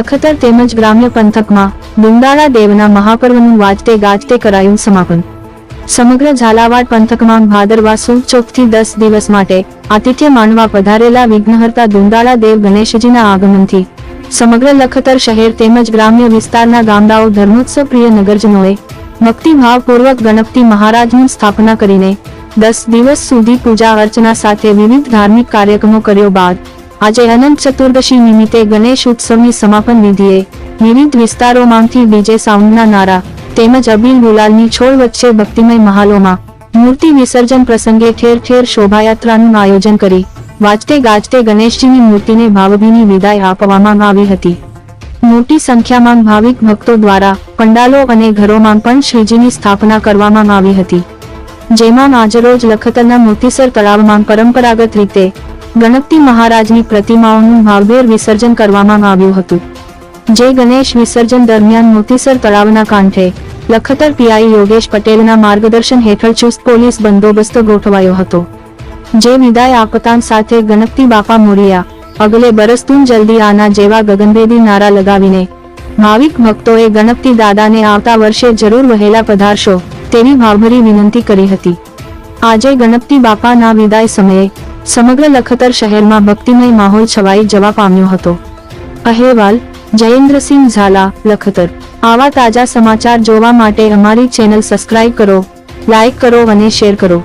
લખતર તેમજ ગ્રામ્ય પંથકમાં દુંદાળા દેવના મહાપર્વનું વાજતે ગાજતે કરાયું સમાપન. સમગ્ર ઝાલાવાડ પંથકમાં ભાદરવા સુદ ચોકથી દસ દિવસ માટે આતિથ્ય માનવા પધારેલા વિઘ્નહર્તા દુંદાળા દેવ ગણેશજીના આગમનથી સમગ્ર લખતર શહેર તેમજ ગ્રામ્ય વિસ્તારના ગામડાઓ ધર્મોત્સવ પ્રિય નગરજનોએ ભક્તિભાવપૂર્વક ગણપતિ મહારાજની સ્થાપના કરીને દસ દિવસ સુધી પૂજા અર્ચના સાથે વિવિધ ધાર્મિક કાર્યક્રમો કર્યો બાદ આજે અનંત ચતુર્દશી નિમિત્તે ગણેશ ઉત્સવની સમાપન વિધિએ વિવિધ વિસ્તારોમાંથી ડીજે સાઉન્ડના નારા તેમજ અબીલ ગુલાલની છોડ વચ્ચે ભક્તિમય મહાલોમાં મૂર્તિ વિસર્જન પ્રસંગે ઠેર ઠેર શોભાયાત્રાનું આયોજન કરી વાજતે ગાજતે ગણેશજીની મૂર્તિને ભાવભીની વિદાય આપવામાં આવી હતી. મોટી સંખ્યામાં ભાવિક ભક્તો દ્વારા પંડાલો અને ઘરોમાં પણ શ્રીજીની સ્થાપના કરવામાં આવી હતી. જેમાં આજરોજ લખતરના મોતીસર તળાવમાં પરંપરાગત રીતે ગણપતિ મહારાજની પ્રતિમાઓનું ભાવભેર વિસર્જન કરવામાં આવ્યું હતું. જે ગણેશ વિસર્જન દરમિયાન મોતીસર તળાવના કાંઠે લખતર પીઆઈ યોગેશ પટેલના માર્ગદર્શન હેઠળ ચુસ્ત પોલીસ બંદોબસ્ત ગોઠવાયો હતો. જે વિદાય આપતાન સાથે ગણપતિ બાપા મોરિયા અગલે બરસ જલ્દી આના જેવા ગગનભેદી નારા લગાવીને ભાવિક ભક્તોએ ગણપતિ દાદાને આવતા વર્ષે જરૂર વહેલા પધારશો તેવી ભાવભરી વિનંતી કરી હતી. આજે ગણપતિ બાપાના વિદાય સમયે સમગ્ર લખતર શહેરમાં ભક્તિમય માહોલ છવાઈ જવા પામ્યો હતો. અહેવાલ, જયેન્દ્રસિંહ ઝાલા, લખતર. આવા તાજા સમાચાર જોવા માટે અમારી ચેનલ સબસ્ક્રાઇબ કરો, લાઇક કરો અને શેર કરો.